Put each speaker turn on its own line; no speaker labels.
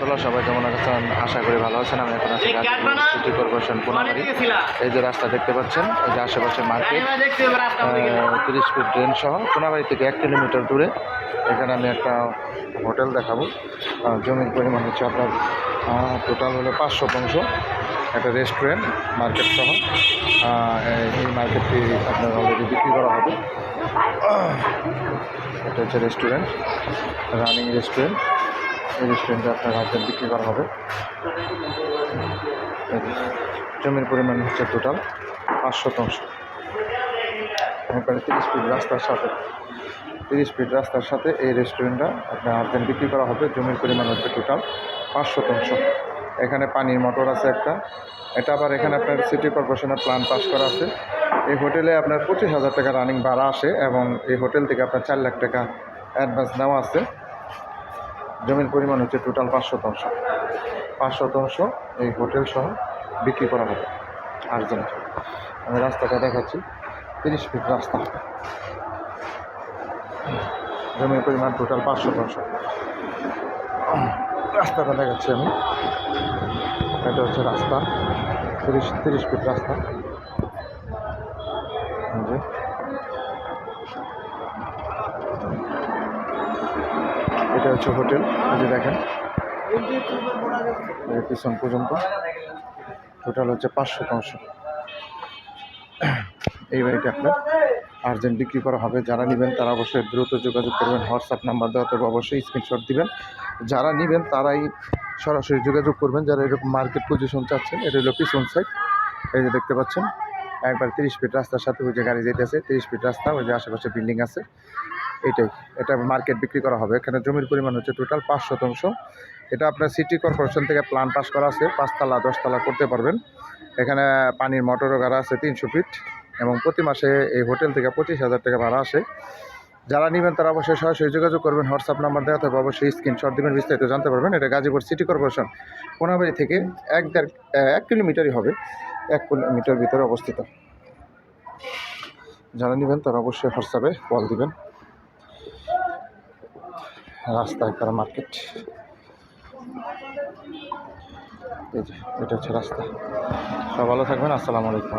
তোলা সবাই কেমন আছেন? আশা করি ভালো আছেন। আমি এখন আছি সিটি কর্পোরেশন কোনাবাড়ি এই যে রাস্তা দেখতে পাচ্ছেন এই যে আশেপাশে মার্কেট। তিরিশ ফিট ড্রেন সহ। কোনাবাড়ি থেকে এক কিলোমিটার দূরে। এখানে আমি একটা হোটেল দেখাবো। জমির পরিমাণ হচ্ছে আপনার টোটাল হলো পাঁচ শতাংশ একটা রেস্টুরেন্ট মার্কেট সহ। এই মার্কেটটি আপনার অলরেডি বিক্রি করা হবে। এটা হচ্ছে রেস্টুরেন্ট রানিং রেস্টুরেন্ট এই রেস্টুরেন্টে আপনার রাজ্যে বিক্রি করা হবে। জমির পরিমাণ হচ্ছে টোটাল পাঁচ শতাংশ তিরিশ ফিট রাস্তার সাথে। তিরিশ ফিট রাস্তার সাথে এই রেস্টুরেন্টটা আপনার আর্জেন্ট বিক্রি করা হবে। জমির পরিমাণ হচ্ছে টোটাল পাঁচ শতাংশ এখানে পানির মোটর আছে একটা। এটা আবার এখানে আপনার সিটি কর্পোরেশনের প্ল্যান পাস করা আছে। এই হোটেলে আপনার পঁচিশ হাজার টাকা রানিং ভাড়া আসে এবং এই হোটেল থেকে আপনার চার লাখ টাকা অ্যাডভান্স নেওয়া আছে। জমির পরিমাণ হচ্ছে টোটাল পাঁচ শতাংশ পাঁচ শতাংশ এই হোটেল সহ বিক্রি করা হবে আর্জেন্ট আমি রাস্তাটা দেখাচ্ছি, তিরিশ ফিট রাস্তা জমির পরিমাণ টোটাল পাঁচ শতাংশ রাস্তাটা দেখাচ্ছি আমি। এটা হচ্ছে রাস্তা, তিরিশ তিরিশ ফিট রাস্তা। যে। এটা হচ্ছে হোটেল যে দেখেন। পিছন পর্যন্ত। টোটাল হচ্ছে পাঁচ শতাংশ এই বাড়িটা আপনার আর্জেন্ট বিক্রি করা হবে। যারা নেবেন তারা অবশ্যই দ্রুত যোগাযোগ করবেন হোয়াটসঅ্যাপ নাম্বার দেওয়া তবে অবশ্যই স্ক্রিনশট দিবেন। যারা নেবেন তারাই সরাসরি যোগাযোগ করবেন। যারা এরকম মার্কেট পজিশন চাচ্ছেন, এটা হলো পিছন সাইড এই যে দেখতে পাচ্ছেন, একবার তিরিশ ফিট রাস্তার সাথে ওই যে গাড়ি যেতেছে তিরিশ ফিট রাস্তা, ওই যে আশেপাশে বিল্ডিং আছে। এটাই, এটা মার্কেট বিক্রি করা হবে। এখানে জমির পরিমাণ হচ্ছে টোটাল পাঁচ শতাংশ। এটা আপনার সিটি কর্পোরেশন থেকে প্ল্যান পাস করা আছে, পাঁচতলা, দশতলা করতে পারবেন। এখানে পানির মোটরও গাড়া আছে তিনশো ফিট এবং প্রতি মাসে এই হোটেল থেকে পঁচিশ হাজার টাকা ভাড়া আসে। যারা নেবেন তারা অবশ্যই সরাসরি যোগাযোগ করবেন হোয়াটসঅ্যাপ নাম্বার দেওয়া থাকবে, অবশ্যই স্ক্রিনশট দেবেন, বিস্তারিত জানতে পারবেন। এটা গাজীপুর সিটি কর্পোরেশন কোনাবাড়ি থেকে এক দেড়, এক কিলোমিটারই হবে, এক কিলোমিটার ভিতরে অবস্থিত। যারা নেবেন তারা অবশ্যই হোয়াটসঅ্যাপে কল দিবেন। রাস্তা একবার মার্কেট এই যে এটা হচ্ছে রাস্তা। সব ভালো থাকবেন আসসালামু আলাইকুম।